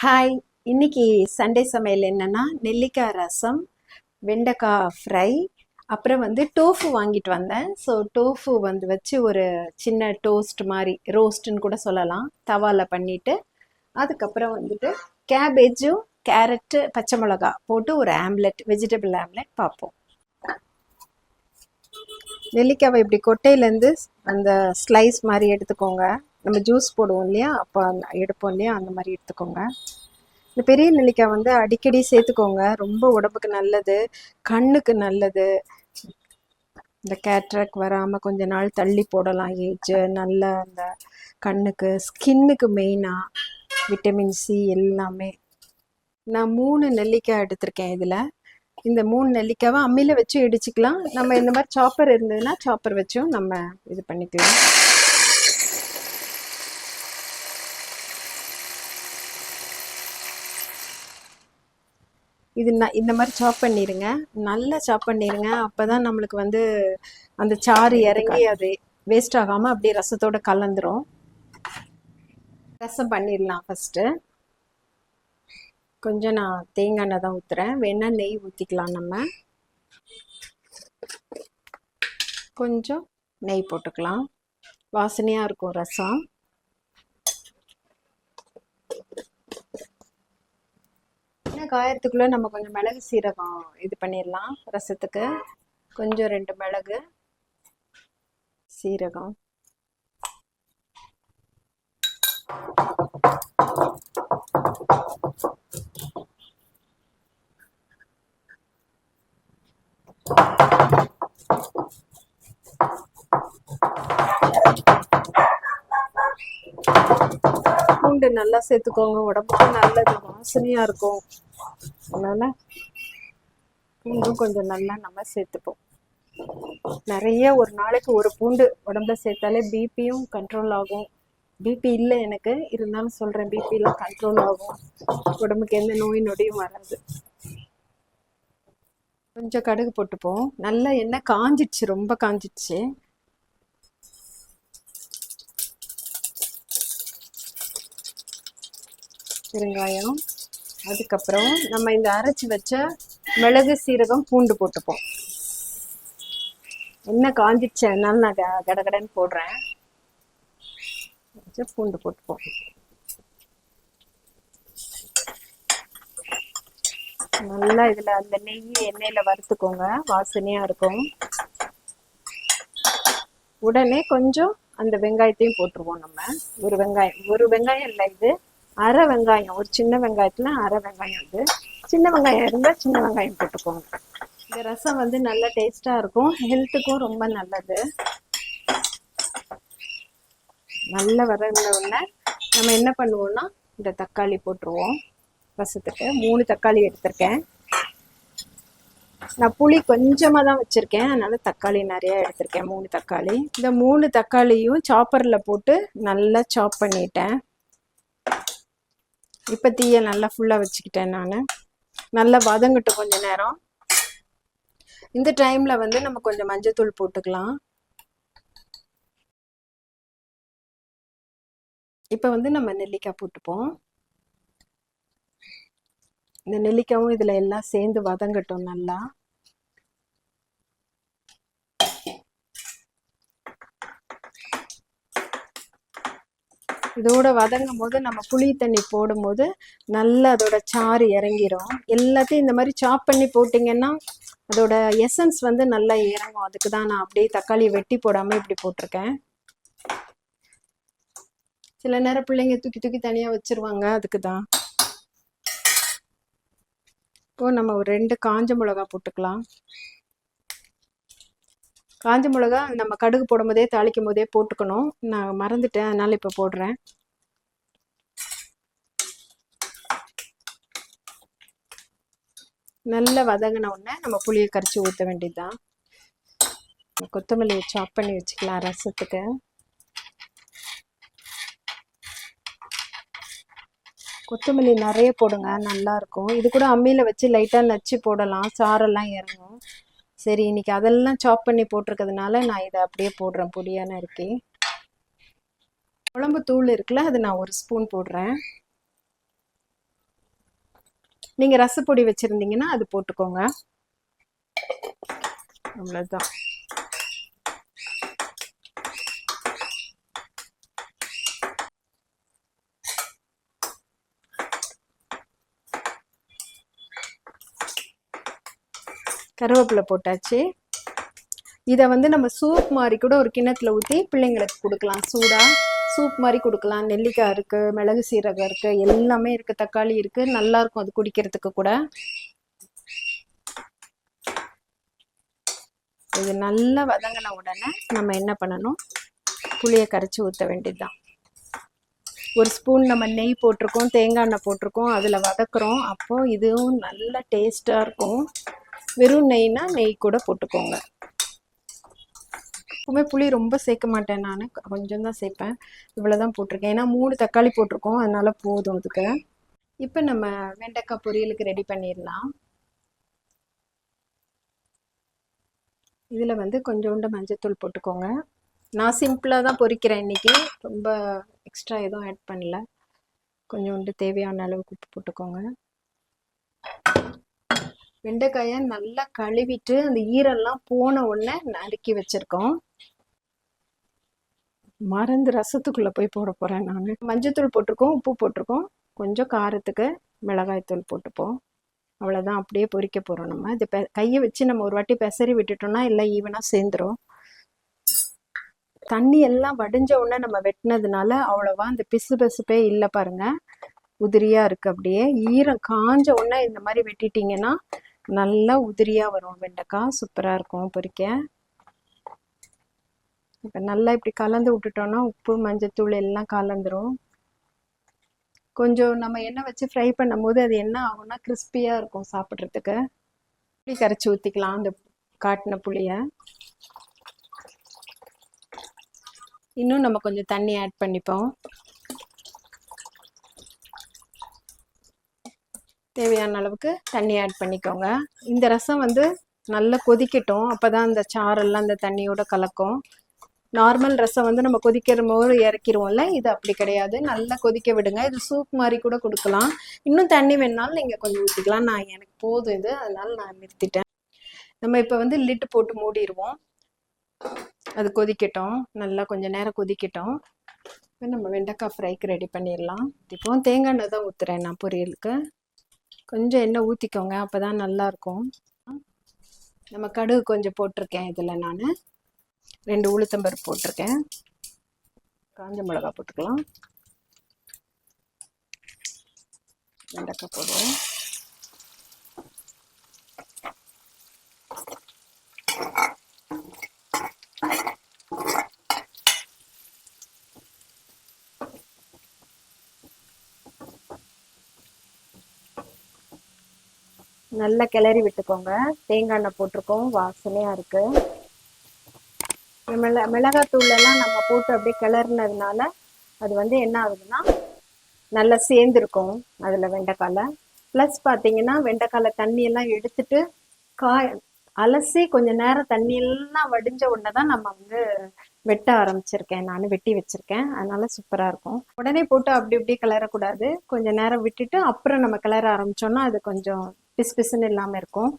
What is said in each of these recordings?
Hi இன்னைக்கு Sunday சமையல் என்னென்னா நெல்லிக்காய் ரசம் வெண்டைக்காய் ஃப்ரை அப்புறம் வந்து டோஃபு வாங்கிட்டு வந்தேன். ஸோ டோஃபு வந்து வச்சு ஒரு சின்ன டோஸ்ட் மாதிரி ரோஸ்ட்டுன்னு கூட சொல்லலாம். தவாவில் பண்ணிவிட்டு அதுக்கப்புறம் வந்துட்டு கேபேஜும் கேரட்டு பச்சை மிளகா போட்டு ஒரு ஆம்லெட் வெஜிடபிள் ஆம்லெட் பார்ப்போம். நெல்லிக்காவை இப்படி கொட்டையிலேருந்து அந்த ஸ்லைஸ் மாதிரி எடுத்துக்கோங்க. நம்ம ஜூஸ் போடுவோம் இல்லையா? அப்போ அந்த எடுப்போம் இல்லையா? அந்த மாதிரி எடுத்துக்கோங்க. இந்த பெரிய நெல்லிக்காய் வந்து அடிக்கடி சேர்த்துக்கோங்க. ரொம்ப உடம்புக்கு நல்லது கண்ணுக்கு நல்லது. இந்த கேட்ராக் வராமல் கொஞ்ச நாள் தள்ளி போடலாம். ஏஜ் நல்ல அந்த கண்ணுக்கு ஸ்கின்னுக்கு மெயினாக விட்டமின் சி எல்லாமே. நான் மூணு நெல்லிக்காய் எடுத்திருக்கேன் இதில். இந்த மூணு நெல்லிக்காவை அம்மியில் வச்சும் இடிச்சுக்கலாம். நம்ம இந்த மாதிரி சாப்பர் இருந்ததுன்னா சாப்பர் வச்சும் நம்ம இது பண்ணிக்கலாம். இது ந இந்த மாதிரி சாப் பண்ணிடுங்க நல்லா சாப் பண்ணிடுங்க அப்போ தான் நம்மளுக்கு வந்து அந்த சாறு இறங்கி அது வேஸ்ட் ஆகாமல் அப்படியே ரசத்தோட கலந்துரும். ரசம் பண்ணிடலாம் ஃபஸ்ட்டு கொஞ்சம் நான் தேங்காய் எண்ணெய் தான் ஊற்றுறேன் வேணால் நெய் ஊற்றிக்கலாம் நம்ம. கொஞ்சம் நெய் போட்டுக்கலாம். வாசனையாக இருக்கும் ரசம். இன்னும் காயறதுக்குள்ளே நம்ம கொஞ்சம் மிளகு சீரகம் இது பண்ணிடலாம் ரசத்துக்கு. கொஞ்சம் ரெண்டு மிளகு சீரகம். பூண்டு நல்லா சேர்த்துக்கோங்க. உடம்புக்கு நல்லது வாசனையா இருக்கும். அதனால பூண்டும் கொஞ்சம் நல்லா நம்ம சேர்த்துப்போம். நிறைய ஒரு நாளைக்கு ஒரு பூண்டு உடம்புல சேர்த்தாலே பிபியும் கண்ட்ரோல் ஆகும். பிபி இல்லை எனக்கு. இருந்தாலும் சொல்கிறேன் பிபிலாம் கண்ட்ரோல் ஆகும். உடம்புக்கு எந்த நோய் நொடியும் வராது. கொஞ்சம் கடுகு போட்டுப்போம். நல்லா எண்ணெய் காஞ்சிடுச்சு ரொம்ப காஞ்சிடுச்சு. பெருங்காயம். அதுக்கப்புறம் நம்ம இந்த அரைச்சி வச்ச மிளகு சீரகம் பூண்டு போட்டுப்போம். என்ன காஞ்சிடுச்சு அதனால நான் க- கடகடன்னு போடுறேன். பூண்டு போட்டுப்போம். நல்லா இதுல அந்த நெய் எண்ணெயில வறுத்துக்கோங்க. வாசனையா இருக்கும். உடனே கொஞ்சம் அந்த வெங்காயத்தையும் போட்டுருவோம் நம்ம. ஒரு வெங்காயம் ஒரு வெங்காயம் இல்லை இது. அரை வெங்காயம் ஒரு சின்ன வெங்காயத்துல அரை வெங்காயம் வந்து சின்ன வெங்காயம் இருந்தால் சின்ன வெங்காயம் போட்டுக்கோங்க. இந்த ரசம் வந்து நல்ல டேஸ்டா இருக்கும். ஹெல்த்துக்கும் ரொம்ப நல்லது. நல்ல வரந்த உடனே நம்ம என்ன பண்ணுவோம்னா இந்த தக்காளி போட்டுருவோம். ரசத்துக்கு மூணு தக்காளி எடுத்திருக்கேன். நான் புளி கொஞ்சமாக தான் வச்சுருக்கேன். அதனால தக்காளி நிறையா எடுத்திருக்கேன் மூணு தக்காளி. இந்த மூணு தக்காளியும் சாப்பரில் போட்டு நல்லா சாப் பண்ணிட்டேன். இப்போ தீயை நல்லா ஃபுல்லாக வச்சுக்கிட்டேன் நான். நல்லா வதங்கட்டும் கொஞ்ச நேரம். இந்த டைமில் வந்து நம்ம கொஞ்சம் மஞ்சத்தூள் போட்டுக்கலாம். இப்போ வந்து நம்ம நெல்லிக்காய் போட்டுப்போம். இந்த நெல்லிக்காயும் இதில் எல்லாம் சேர்ந்து வதங்கட்டும் நல்லா. இதோட வதங்கும் போது நம்ம புளி தண்ணி போடும்போது நல்லா அதோட சாறு இறங்கிரும். எல்லாத்தையும் இந்த மாதிரி சாப் பண்ணி போட்டிங்கன்னா அதோட எசன்ஸ் வந்து நல்லா இறங்கும். அதுக்கு தான் நான் அப்படியே தக்காளியை வெட்டி போடாமல் இப்படி போட்டிருக்கேன். சில நேரம் பிள்ளைங்க தூக்கி தூக்கி தனியாக வச்சிருவாங்க. அதுக்கு தான். இப்போ நம்ம ஒரு ரெண்டு காஞ்ச மிளகா போட்டுக்கலாம். காஞ்ச மிளகா நம்ம கடுகு போடும் போதே தாளிக்கும் போதே போட்டுக்கணும். நான் மறந்துட்டேன். அதனால் இப்போ போடுறேன். நல்லா வதங்கின உடனே நம்ம புளியை கரைச்சி ஊற்ற வேண்டியதுதான். கொத்தமல்லியை சாப் பண்ணி வச்சுக்கலாம் ரசத்துக்கு. கொத்தமல்லி நிறைய போடுங்க. நல்லாயிருக்கும் இது கூட அம்மியில் வச்சு லைட்டாக நச்சு போடலாம். சாரெல்லாம் இறங்கும். சரி இன்னைக்கு அதெல்லாம் சாப் பண்ணி போட்டிருக்கிறதுனால நான் இதை அப்படியே போடுறேன். பொடியான இருக்கே குழம்பு தூள் இருக்குல்ல அது நான் ஒரு ஸ்பூன் போடுறேன். நீங்கள் ரசப்பொடி வச்சுருந்தீங்கன்னா அது போட்டுக்கோங்க. அவ்வளோதான் கருவேப்பிலை போட்டாச்சு. இதை வந்து நம்ம சூப் மாதிரி கூட ஒரு கிண்ணத்தில் ஊற்றி பிள்ளைங்களுக்கு கொடுக்கலாம். சூடாக சூப் மாதிரி கொடுக்கலாம். நெல்லிக்காய் இருக்குது மிளகு சீரகம் இருக்குது எல்லாமே இருக்குது தக்காளி இருக்குது நல்லாயிருக்கும் அது குடிக்கிறதுக்கு கூட. இது நல்லா வதங்கின உடனே நம்ம என்ன பண்ணணும்? புளியை கரைச்சி ஊற்ற வேண்டியதுதான். ஒரு ஸ்பூன் நம்ம நெய் போட்டிருக்கோம் தேங்காய் எண்ணெய் போட்டிருக்கோம் அதில் வதக்குறோம். அப்போது இதுவும் நல்ல டேஸ்ட்டாக இருக்கும். வெறும் நெய்னா நெய் கூட போட்டுக்கோங்க. எப்பவுமே புளி ரொம்ப சேர்க்க மாட்டேன் நான். கொஞ்சம் தான் சேர்ப்பேன். இவ்வளோ தான் போட்டிருக்கேன். ஏன்னா மூணு தக்காளி போட்டிருக்கோம். அதனால போதும் அதுக்கு. இப்போ நம்ம வெண்டைக்காய் பொரியலுக்கு ரெடி பண்ணிடலாம். இதில் வந்து கொஞ்சோண்டு மஞ்சத்தூள் போட்டுக்கோங்க. நான் சிம்பிளாக தான் பொரிக்கிறேன் இன்னைக்கு. ரொம்ப எக்ஸ்ட்ரா எதுவும் ஆட் பண்ணல. கொஞ்சோண்டு தேவையான அளவுக்கு உப்பு போட்டுக்கோங்க. வெண்டைக்காயை நல்லா கழுவிட்டு அந்த ஈரெல்லாம் போன உடனே நறுக்கி வச்சிருக்கோம். மறந்து ரசத்துக்குள்ளே போய் போட போகிறேன் நான். மஞ்சத்தூள் போட்டிருக்கோம் உப்பு போட்டிருக்கோம். கொஞ்சம் காரத்துக்கு மிளகாய்த்தூள் போட்டுப்போம். அவ்வளோதான் அப்படியே பொரிக்க போகிறோம் நம்ம. இது பெ கையை வச்சு நம்ம ஒரு வாட்டி பெசரி விட்டுட்டோம்னா எல்லாம் ஈவனாக சேர்ந்துரும். தண்ணி எல்லாம் வடிஞ்ச உடனே நம்ம வெட்டினதுனால அவ்வளோவா அந்த பிசு பிசுப்பே இல்லை பாருங்க. உதிரியா இருக்கு அப்படியே. ஈரம் காஞ்ச உடனே இந்த மாதிரி வெட்டிட்டீங்கன்னா நல்லா உதிரியா வரும். வெண்டைக்காய் சூப்பராக இருக்கும் பொரிக்க இப்போ நல்லா இப்படி கலந்து விட்டுட்டோம்னா உப்பு மஞ்சத்தூள் எல்லாம் கலந்துரும். கொஞ்சம் நம்ம எண்ணெய் வச்சு ஃப்ரை பண்ணும்போது அது என்ன ஆகும்னா கிறிஸ்பியாக இருக்கும் சாப்பிட்றதுக்கு. புளி கரைச்சி ஊற்றிக்கலாம் அந்த காட்டின புளியை. இன்னும் நம்ம கொஞ்சம் தண்ணி ஆட் பண்ணிப்போம். தேவையான அளவுக்கு தண்ணி ஆட் பண்ணிக்கோங்க. இந்த ரசம் வந்து நல்லா கொதிக்கட்டும். அப்போ தான் அந்த சாரெல்லாம் அந்த தண்ணியோட கலக்கும். நார்மல் ரசம் வந்து நம்ம கொதிக்கிற போது இறக்கிடுவோம்ல இது அப்படி கிடையாது. நல்லா கொதிக்க விடுங்க. இது சூப் மாதிரி கூட கொடுக்கலாம். இன்னும் தண்ணி வேணாலும் நீங்கள் கொஞ்சம் ஊற்றிக்கலாம் நான் எனக்கு போதும் இது. அதனால நான் நிறுத்திட்டேன். நம்ம இப்போ வந்து லிட்டு போட்டு மூடிடுவோம் அது கொதிக்கட்டும். நல்லா கொஞ்சம் நேரம் கொதிக்கட்டும். இப்போ நம்ம வெண்டைக்காய் ஃப்ரைக்கு ரெடி பண்ணிடலாம். இப்போ தேங்காய் எண்ணெய் தான் ஊற்றுறேன் நான் பொரியலுக்கு. கொஞ்சம் எண்ணெய் ஊற்றிக்கோங்க அப்போ தான் நல்லாயிருக்கும் நம்ம கடுகு கொஞ்சம் போட்டிருக்கேன் இதில் நான். ரெண்டு உளுத்தம்பருப்பு போட்டிருக்கேன். காஞ்ச மிளகா போட்டுக்கலாம். வெண்டைக்காய் போடுவோம். நல்லா கிளறி விட்டுக்கோங்க. தேங்காய் எண்ணெய் போட்டிருக்கோம். வாசனையாக இருக்குது மிள மிளகாத்தூளெல்லாம் நம்ம போட்டு அப்படியே கிளறினதுனால அது வந்து என்ன ஆகுதுன்னா நல்லா சேர்ந்துருக்கும் அதில் வெண்டைக்கால. ப்ளஸ் பார்த்தீங்கன்னா வெண்டைக்கால தண்ணியெல்லாம் எடுத்துட்டு காய் அலசி கொஞ்சம் நேரம் தண்ணியெல்லாம் வடிஞ்ச உடனே தான் நம்ம வந்து வெட்ட ஆரம்பிச்சிருக்கேன். நான் வெட்டி வச்சிருக்கேன். அதனால சூப்பராக இருக்கும். உடனே போட்டு அப்படி இப்படி கிளறக்கூடாது. கொஞ்சம் நேரம் விட்டுட்டு அப்புறம் நம்ம கிளற ஆரம்பிச்சோம்னா அது கொஞ்சம் பிசு பிசுன்னு இல்லாமல் இருக்கும்.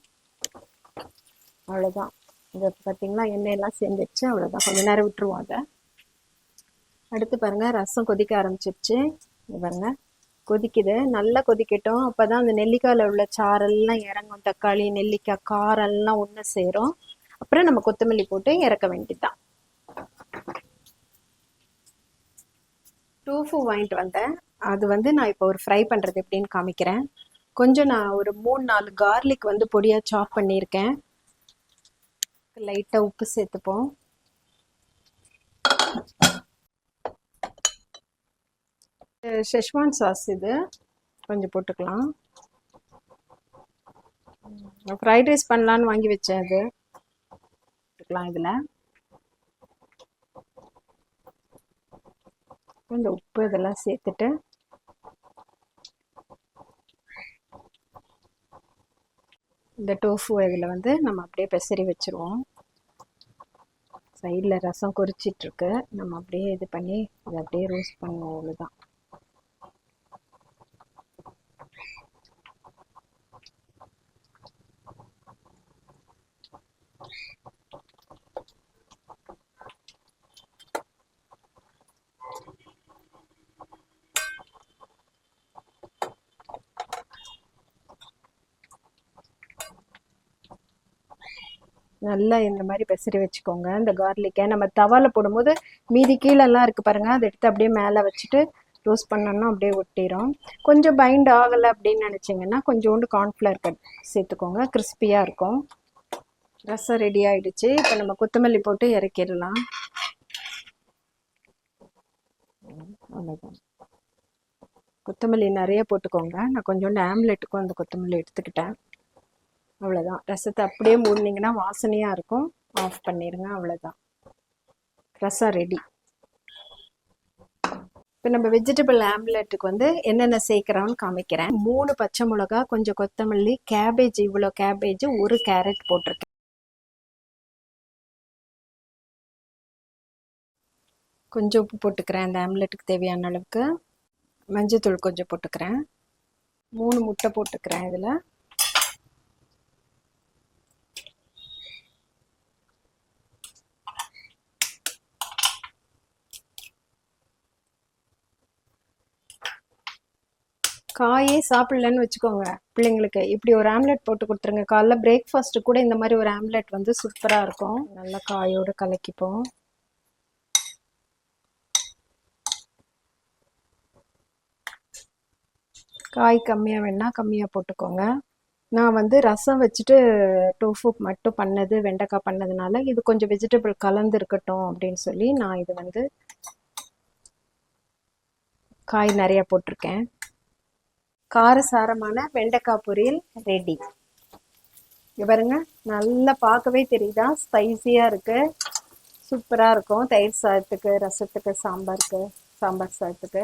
அவ்வளோதான் இதை பார்த்தீங்கன்னா எண்ணெயெல்லாம் சேர்ந்துச்சு அவ்வளோதான் கொஞ்சம் நேரம் விட்டுருவோம் அதை. அடுத்து பாருங்க ரசம் கொதிக்க ஆரம்பிச்சிருச்சு. பாருங்க. கொதிக்குது. நல்லா கொதிக்கட்டும். அப்போ தான் அந்த நெல்லிக்காயில் உள்ள சாரெல்லாம் இறங்கும். தக்காளி நெல்லிக்காய் காரெல்லாம் ஒன்று சேரும். அப்புறம் நம்ம கொத்தமல்லி போட்டு இறக்க வேண்டியதுதான். டூஃபு வாங்கிட்டு வந்தேன். அது வந்து நான் இப்போ ஒரு ஃப்ரை பண்ணுறது எப்படின்னு காமிக்கிறேன். கொஞ்சம் நான் ஒரு மூணு நாலு கார்லிக் வந்து பொடியாக சாப் பண்ணியிருக்கேன். லைட்டாக உப்பு சேர்த்துப்போம். ஷெஷ்வான் சாஸ் இது. கொஞ்சம் போட்டுக்கலாம். ஃப்ரைட் ரைஸ் பண்ணலான்னு வாங்கி வச்சேன் அது. போட்டுக்கலாம் இதில். இந்த உப்பு இதெல்லாம் சேர்த்துட்டு இந்த டோஃபு இதில் வந்து நம்ம அப்படியே பெசரி வச்சுருவோம். சைடில் ரசம் கொறிச்சிட்ருக்கு நம்ம அப்படியே இது பண்ணி இதை அப்படியே ரோஸ்ட் பண்ணுவோம் அவ்வளோதான் நல்லா இந்த மாதிரி பெசரி வச்சுக்கோங்க. இந்த கார்லிக்கை நம்ம தவால போடும்போது மீதி கீழெல்லாம் இருக்குது பாருங்கள் அதை எடுத்து அப்படியே மேலே வச்சுட்டு ரோஸ்ட் பண்ணோம்னா அப்படியே ஒட்டிடும் கொஞ்சம் பைண்ட் ஆகலை அப்படின்னு நினச்சிங்கன்னா கொஞ்சோண்டு கார்ன்ஃப்ளவர் கட் சேர்த்துக்கோங்க. கிறிஸ்பியாக இருக்கும். ரசம் ரெடி ஆகிடுச்சு இப்போ நம்ம கொத்தமல்லி போட்டு இறக்கிடலாம். அவ்வளோதான் கொத்தமல்லி நிறைய போட்டுக்கோங்க. நான் கொஞ்சோண்டு ஆம்லெட்டுக்கும் அந்த கொத்தமல்லி எடுத்துக்கிட்டேன். அவ்வளோதான் ரசத்தை அப்படியே மூடினீங்கன்னா வாசனையாக இருக்கும். ஆஃப் பண்ணிடுங்க அவ்வளோதான் ரசம் ரெடி இப்போ நம்ம வெஜிடபிள் ஆம்லெட்டுக்கு வந்து என்னென்ன சேர்க்குறோம்னு காமிக்கிறேன். மூணு பச்சை மிளகா கொஞ்சம் கொத்தமல்லி கேபேஜ் இவ்வளோ கேபேஜ் ஒரு கேரட் போட்டிருக்கேன். கொஞ்சம் உப்பு போட்டுக்கிறேன் அந்த ஆம்லெட்டுக்கு தேவையான அளவுக்கு. மஞ்சத்தூள் கொஞ்சம் போட்டுக்கிறேன். மூணு முட்டை போட்டுக்கிறேன் இதில். காயே சாப்பிடலன்னு வச்சுக்கோங்க பிள்ளைங்களுக்கு. இப்படி ஒரு ஆம்லெட் போட்டு கொடுத்துருங்க. காலைல பிரேக்ஃபாஸ்ட்டு கூட இந்த மாதிரி ஒரு ஆம்லெட் வந்து சூப்பராக இருக்கும். நல்லா காயோடு கலக்கிப்போம். காய் கம்மியாக வேணால் கம்மியாக போட்டுக்கோங்க. நான் வந்து ரசம் வச்சுட்டு டோஃபு மட்டும் பண்ணது வெண்டைக்காய் பண்ணதுனால இது கொஞ்சம் வெஜிடபிள் கலந்து இருக்கட்டும் அப்படின்னு சொல்லி நான் இது வந்து காய் நிறையா போட்டிருக்கேன். காரசாரமான வெண்டைக்காய் பொரியல் ரெடி பாருங்க நல்லா பார்க்கவே தெரியுதா? ஸ்பைசியாக இருக்கு. சூப்பராக இருக்கும். தயிர் சாதத்துக்கு ரசத்துக்கு சாம்பாருக்கு சாம்பார் சாதத்துக்கு.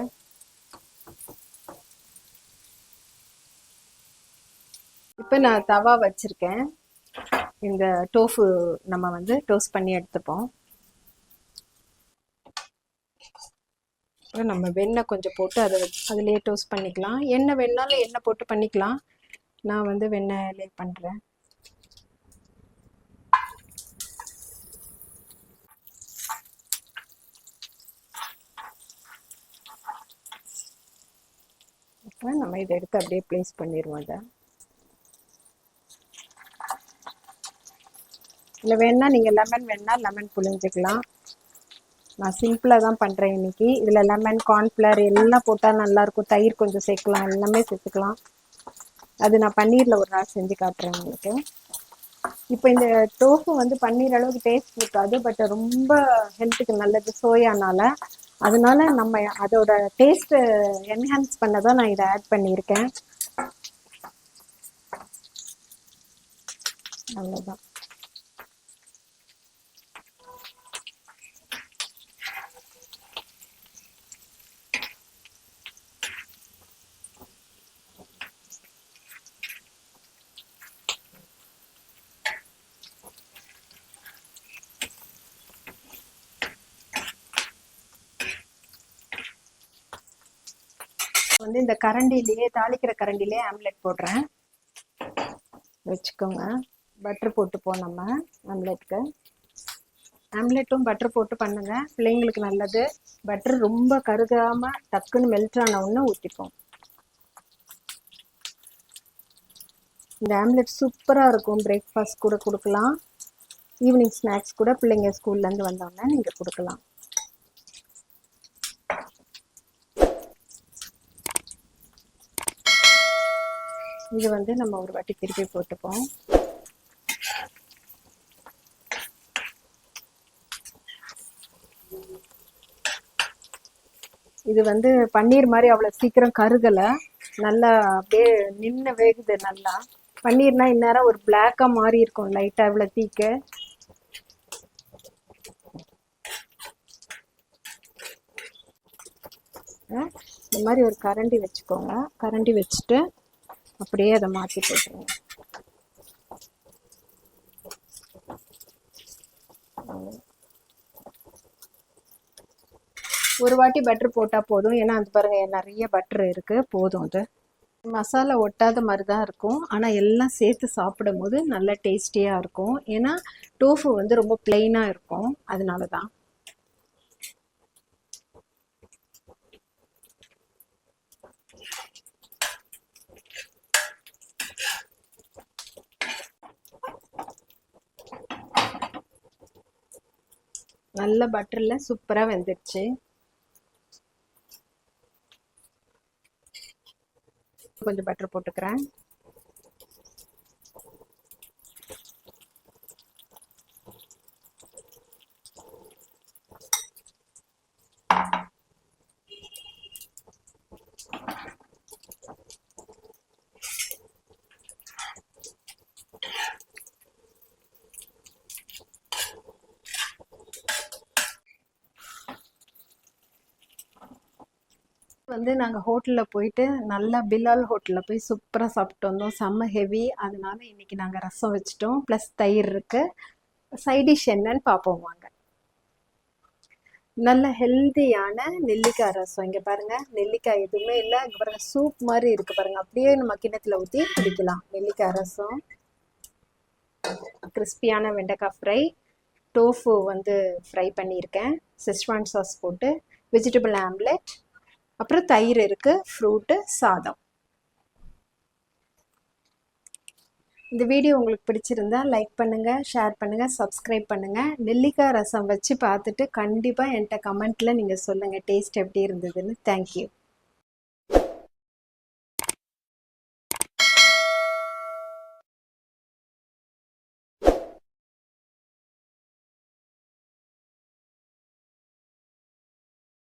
இப்போ நான் தவா வச்சுருக்கேன். இந்த டோஃபு நம்ம வந்து டோஸ்ட் பண்ணி எடுத்துப்போம். அப்புறம் நம்ம வெண்ணெய் கொஞ்சம் போட்டு அதை அதிலே டோஸ்ட் பண்ணிக்கலாம். எண்ணெய் வேணாலும் எண்ணெய் போட்டு பண்ணிக்கலாம். நான் வந்து வெண்ணெயிலே பண்ணுறேன் இப்போ நம்ம இதை எடுத்து அப்படியே ப்ளேஸ் பண்ணிடுவோம் அதை இல்லை வேணால் நீங்கள் லெமன் வேணால் லெமன் புழிஞ்சிக்கலாம். நான் சிம்பிளாக தான் பண்ணுறேன் இன்னைக்கு. இதில் லெமன் கார்ன்ஃப்ளவர் எல்லாம் போட்டால் நல்லாயிருக்கும் தயிர் கொஞ்சம் சேர்க்கலாம். எல்லாமே சேர்த்துக்கலாம். அது நான் பன்னீரில் ஒரு நாள் செஞ்சு காட்டுறேன் உங்களுக்கு. இப்போ இந்த டோஃபு வந்து பன்னீர் அளவுக்கு டேஸ்ட் இருக்காது பட் ரொம்ப ஹெல்த்துக்கு நல்லது சோயானால அதனால நம்ம அதோட டேஸ்ட்டு என்ஹான்ஸ் பண்ண தான் நான் இதை ஆட் பண்ணியிருக்கேன். அவ்வளோதான் வந்து இந்த கரண்டிலேயே தாளிக்கிற கரண்டிலே ஆம்லெட் போடுறேன். வச்சுக்கோங்க. பட்டர் போட்டுப்போம் நம்ம ஆம்லெட்டுக்கு ஆம்லெட்டும் பட்டர் போட்டு பண்ணுங்க. பிள்ளைங்களுக்கு நல்லது. பட்டர் ரொம்ப கருகாம டக்குன்னு மெல்ட் ஆன ஒன்று ஊற்றிப்போம் இந்த ஆம்லெட் சூப்பராக இருக்கும். பிரேக்ஃபாஸ்ட் கூட கொடுக்கலாம். ஈவினிங் ஸ்நாக்ஸ் கூட பிள்ளைங்க ஸ்கூல்லேருந்து வந்தோடனே நீங்கள் கொடுக்கலாம். இது வந்து நம்ம ஒரு வாட்டி திருப்பி போட்டுப்போம். இது வந்து பன்னீர் மாதிரி அவ்வளோ சீக்கிரம் கருகலை. நல்லா அப்படியே நின்று வேகுது நல்லா. பன்னீர்னா இந்நேரம் ஒரு பிளாக்காக மாறி இருக்கும் லைட்டாக இவ்வளோ தீக்க. இந்த மாதிரி ஒரு கரண்டி வச்சுக்கோங்க. கரண்டி வச்சுட்டு அப்படியே அதை மாற்றி போட்டுருங்க ஒரு வாட்டி பட்டர் போட்டால் போதும். ஏன்னா அது பாருங்க நிறைய பட்டர் இருக்குது போதும் அது. மசாலா ஒட்டாத மாதிரி தான் இருக்கும். ஆனால் எல்லாம் சேர்த்து சாப்பிடும் போது நல்ல டேஸ்டியாக இருக்கும். ஏன்னா டோஃபு வந்து ரொம்ப பிளெயினாக இருக்கும். அதனால தான் நல்ல பட்டரில் சூப்பராக வெந்துடுச்சு கொஞ்சம் பட்டர் போட்டுக்கிறேன். வந்து நாங்கள் ஹோட்டலில் போயிட்டு நல்லா பிலால் ஹோட்டலில் போய் சூப்பராக சாப்பிட்டு வந்தோம். செம்ம ஹெவி அதனால இன்னைக்கு நாங்கள் ரசம் வச்சிட்டோம். ப்ளஸ் தயிர் இருக்கு. சைடிஷ் என்னன்னு பார்ப்போம் வாங்க. நல்ல ஹெல்த்தியான நெல்லிக்காய் ரசம். இங்கே பாருங்கள் நெல்லிக்காய் எதுவுமே இல்லை. இங்கே பாருங்கள் சூப் மாதிரி இருக்கு பாருங்கள் அப்படியே நம்ம கிண்ணத்தில் ஊற்றி குடிக்கலாம். நெல்லிக்காய் ரசம். கிறிஸ்பியான வெண்டைக்காய் ஃப்ரை டோஃபு வந்து ஃப்ரை பண்ணியிருக்கேன். செஸ்வான் சாஸ் போட்டு. வெஜிடபிள் ஆம்லெட் அப்புறம் தயிர் இருக்கு ஃப்ரூட்டு சாதம். இந்த வீடியோ உங்களுக்கு பிடிச்சிருந்தா லைக் பண்ணுங்க ஷேர் பண்ணுங்க சப்ஸ்கிரைப் பண்ணுங்க. நெல்லிக்காய் ரசம் வச்சு பார்த்துட்டு கண்டிப்பாக என்கிட்ட கமெண்ட்ல நீங்கள் சொல்லுங்க டேஸ்ட் எப்படி இருந்ததுன்னு. தேங்க்யூ